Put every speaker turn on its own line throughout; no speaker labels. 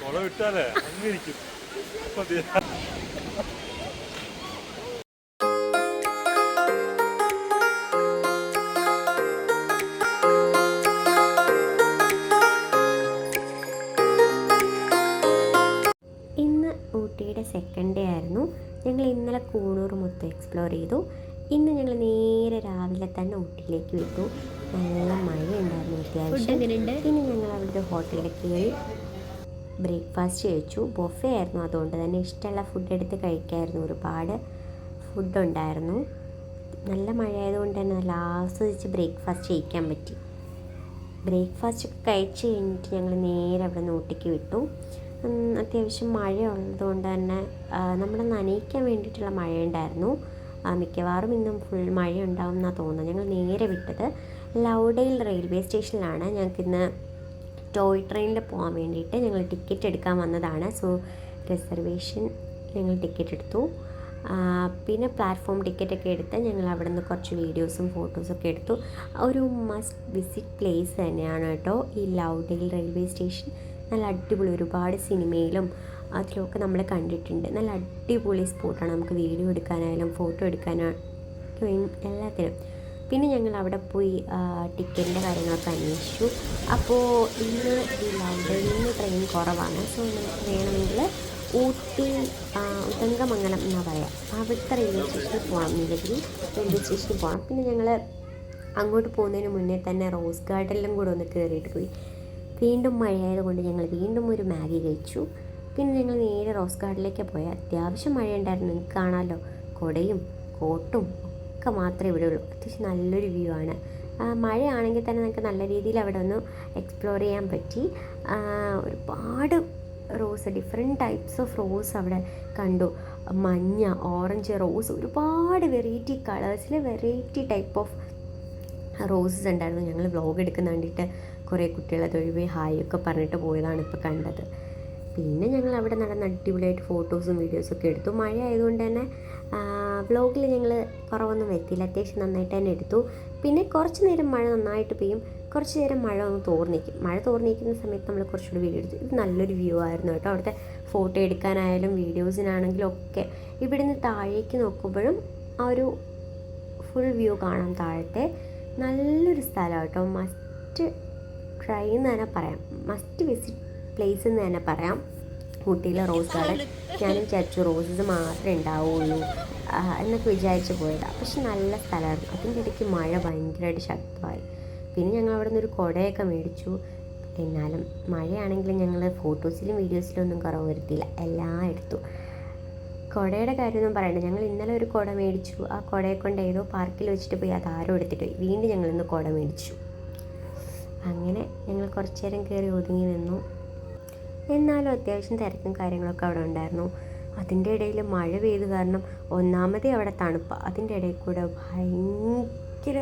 കൊള വിട്ടാലേ
ഇന്ന് ഊട്ടിയുടെ second day ആയിരുന്നു. ഞങ്ങൾ ഇന്നലെ കൂണൂർ മൊത്തം എക്സ്പ്ലോർ ചെയ്തു. ഇന്ന് ഞങ്ങൾ നേരെ രാവിലെ തന്നെ ഊട്ടിയിലേക്ക് വിട്ടു. നല്ല മഴ
ഉണ്ടായിരുന്നു
അത്യാവശ്യം പിന്നെ ഞങ്ങൾ അവിടുത്തെ ഹോട്ടലിൽ കയറി ബ്രേക്ക്ഫാസ്റ്റ് കഴിച്ചു. ബൊഫേ ആയിരുന്നു. അതുകൊണ്ട് തന്നെ ഇഷ്ടമുള്ള ഫുഡ് എടുത്ത് കഴിക്കായിരുന്നു. ഒരുപാട് ഫുഡ് ഉണ്ടായിരുന്നു. നല്ല മഴയായതുകൊണ്ട് തന്നെ നല്ല ആസ്വദിച്ച് ബ്രേക്ക്ഫാസ്റ്റ് കഴിക്കാൻ പറ്റി. ബ്രേക്ക്ഫാസ്റ്റ് ഒക്കെ കഴിച്ച് കഴിഞ്ഞിട്ട് ഞങ്ങൾ നേരെ അവിടെ നിന്ന് ഊട്ടിക്ക് വിട്ടു. അത്യാവശ്യം മഴ ഉള്ളതുകൊണ്ട് തന്നെ നമ്മൾ നമ്മളെ നനയിക്കാൻ വേണ്ടിയിട്ടുള്ള മഴയുണ്ടായിരുന്നു. ആ, മിക്കവാറും ഇന്നും ഫുൾ മഴ ഉണ്ടാവും എന്നാണ് തോന്നുന്നത് ഞങ്ങൾ നേരെ വിട്ടത് ലൗഡയിൽ റെയിൽവേ സ്റ്റേഷനിലാണ് ഞങ്ങൾക്കിന്ന് ടോയ് ട്രെയിനിൽ പോകാൻ വേണ്ടിയിട്ട് ഞങ്ങൾ ടിക്കറ്റ് എടുക്കാൻ വന്നതാണ്. സോ റിസർവേഷൻ ഞങ്ങൾ ടിക്കറ്റ് എടുത്തു. പിന്നെ പ്ലാറ്റ്ഫോം ടിക്കറ്റൊക്കെ എടുത്ത് ഞങ്ങൾ അവിടെ നിന്ന് കുറച്ച് വീഡിയോസും ഫോട്ടോസൊക്കെ എടുത്തു. ഒരു മസ്റ്റ് വിസിറ്റ് പ്ലേസ് തന്നെയാണ് കേട്ടോ ഈ ലൗഡയിൽ റെയിൽവേ സ്റ്റേഷൻ നല്ല അടിപൊളി ഒരുപാട് സിനിമയിലും അതിലൊക്കെ നമ്മൾ കണ്ടിട്ടുണ്ട്. നല്ല അടിപൊളി സ്പോട്ടാണ് നമുക്ക് വീഡിയോ എടുക്കാനായാലും ഫോട്ടോ എടുക്കാനായാലും എല്ലാത്തിനും. പിന്നെ ഞങ്ങൾ അവിടെ പോയി ടിക്കറ്റിന്റെ കാര്യങ്ങളൊക്കെ അന്വേഷിച്ചു. അപ്പോൾ ഇന്ന് ഈ ലണ്ടനിൽ ട്രെയിൻ കുറവാണ്. സോ നിങ്ങൾക്ക് വേണമെങ്കിൽ ഊട്ടി ഉത്തങ്കമംഗലം എന്നാ പറയാം. അവിടുത്തെ റെയിൽവേ സ്റ്റേഷനിൽ പോകണം നീലഗിരി റെയിൽവേ സ്റ്റേഷനിൽ പോകണം പിന്നെ ഞങ്ങൾ അങ്ങോട്ട് പോകുന്നതിന് മുന്നേ തന്നെ റോസ് ഗാർഡനിലും കൂടെ ഒന്ന് കയറിയിട്ട് പോയി. വീണ്ടും മഴയായതുകൊണ്ട് ഞങ്ങൾ വീണ്ടും ഒരു മാഗി കഴിച്ചു. പിന്നെ ഞങ്ങൾ നേരെ റോസ് ഗാർഡിലേക്ക് പോയി അത്യാവശ്യം മഴയുണ്ടായിരുന്നു. നിങ്ങൾക്ക് കാണാമല്ലോ കൊടയും കോട്ടും ഒക്കെ മാത്രമേ ഇവിടെ ഉള്ളൂ. അത്യാവശ്യം നല്ലൊരു വ്യൂ ആണ്. മഴയാണെങ്കിൽ തന്നെ നമുക്ക് നല്ല രീതിയിൽ അവിടെ ഒന്ന് എക്സ്പ്ലോർ ചെയ്യാൻ പറ്റി. ഒരുപാട് rose different types of rose അവിടെ കണ്ടു. മഞ്ഞ ഓറഞ്ച് റോസ് ഒരുപാട് വെറൈറ്റി കളേഴ്സിൽ വെറൈറ്റി ടൈപ്പ് ഓഫ് റോസസ് ഉണ്ടായിരുന്നു. ഞങ്ങൾ വ്ളോഗ് എടുക്കുന്ന കണ്ടിട്ട് കുറേ കുട്ടികൾ തൊഴിവേ ഹായ് ഒക്കെ പറഞ്ഞിട്ട് പോയതാണ് ഇപ്പോൾ കണ്ടത്. പിന്നെ ഞങ്ങൾ അവിടെ നടന്ന അടിപൊളിയായിട്ട് ഫോട്ടോസും വീഡിയോസും ഒക്കെ എടുത്തു. മഴ ആയതുകൊണ്ട് തന്നെ വ്ലോഗിൽ ഞങ്ങൾ കുറവൊന്നും വരുത്തിയില്ല അത്യാവശ്യം നന്നായിട്ട് തന്നെ എടുത്തു. പിന്നെ കുറച്ച് നേരം മഴ നന്നായിട്ട് പെയ്യും. കുറച്ച് നേരം മഴ ഒന്ന് തോർന്നിക്കും. മഴ തോർന്നിക്കുന്ന സമയത്ത് നമ്മൾ കുറച്ചുകൂടി വീഡിയോ എടുത്തു. ഇത് നല്ലൊരു വ്യൂ ആയിരുന്നു കേട്ടോ. അവിടുത്തെ ഫോട്ടോ എടുക്കാനായാലും വീഡിയോസിനാണെങ്കിലും ഒക്കെ. ഇവിടുന്ന് താഴേക്ക് നോക്കുമ്പോഴും ആ ഒരു ഫുൾ വ്യൂ കാണാം താഴത്തെ നല്ലൊരു സ്ഥലം കേട്ടോ. മസ്റ്റ് ട്രൈ എന്ന് തന്നെ പറയാം. മസ്റ്റ് വിസിറ്റ് പ്ലേസ് എന്ന് തന്നെ പറയാം. ഊട്ടിയിലെ റോസ് ഗാർഡൻ ഞാനും വിചാരിച്ചു റോസസ് മാത്രമേ ഉണ്ടാവുള്ളൂ. എന്നൊക്കെ വിചാരിച്ച് പോയതാണ് പക്ഷെ നല്ല സ്ഥലമായിരുന്നു. അതിന്റെ ഇടയ്ക്ക് മഴ ഭയങ്കരമായിട്ട് ശക്തമായി. പിന്നെ ഞങ്ങൾ അവിടെ നിന്ന് ഒരു കുടയൊക്കെ മേടിച്ചു. എന്നാലും മഴയാണെങ്കിലും ഞങ്ങൾ ഫോട്ടോസിലും വീഡിയോസിലും ഒന്നും കുറവ് വരുത്തിയില്ല. എല്ലാം എടുത്തു. കുടയുടെ കാര്യമൊന്നും പറയണ്ട. ഞങ്ങൾ ഇന്നലെ ഒരു കുട മേടിച്ചു. ആ കുടയെ കൊണ്ട് ഏതോ പാർക്കിൽ വെച്ചിട്ട് പോയി അത് ആരോ എടുത്തിട്ട് പോയി. വീണ്ടും ഞങ്ങൾ ഇന്ന് കുട മേടിച്ചു. അങ്ങനെ ഞങ്ങൾ കുറച്ചു നേരം കയറി ഒതുങ്ങി നിന്നു. എന്നാലും അത്യാവശ്യം തിരക്കും കാര്യങ്ങളൊക്കെ അവിടെ ഉണ്ടായിരുന്നു. അതിന്റെ ഇടയിൽ മഴ പെയ്ത് കാരണം ഒന്നാമതേ അവിടെ തണുപ്പ്. അതിന്റെ ഇടയിൽ കൂടെ ഭയങ്കര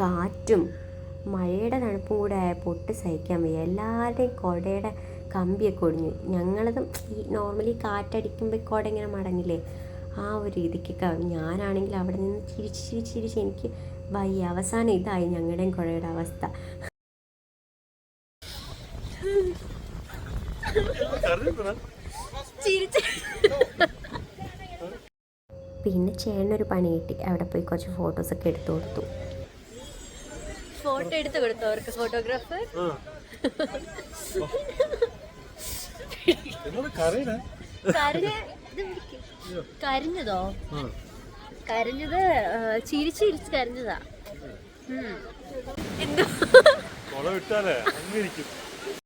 കാറ്റും മഴയുടെ തണുപ്പും കൂടെ ആയപ്പോൾ ഒട്ടും സഹിക്കാൻ വയ്യ. എല്ലാവരുടെയും കുടയുടെ കമ്പിയൊക്കെ ഒടിഞ്ഞു. ഞങ്ങളതും ഈ നോർമലി കാറ്റടിക്കുമ്പോൾ കുട ഇങ്ങനെ മടങ്ങില്ലേ? ആ ഒരു രീതിക്കൊക്കെ ഞാനാണെങ്കിൽ അവിടെ നിന്ന് ചിരിച്ച് ചിരിച്ച് ചിരിച്ച് എനിക്ക് വയ്യ. അവസാനം ഇതായി ഞങ്ങളുടെയും കുടയുടെ അവസ്ഥ
കറിഞ്ഞിട്ടാ
ചിരിച്ച്
പിന്നെ ചേട്ടനൊരു പണി കിട്ടി. അവിടെ പോയി കുറച്ച് ഫോട്ടോസ് ഒക്കെ എടുത്തു കൊടുത്തു.
ഫോട്ടോ എടുത്തു കൊടുത്തു അവർക്ക് ഫോട്ടോഗ്രാഫർ. കരഞ്ഞതോ? കരഞ്ഞത് ചിരിച്ച് ചിരിച്ച് കരഞ്ഞതാ. എന്തോ
വിട്ടാലേ? അങ്ങനെ ഇരിക്കും.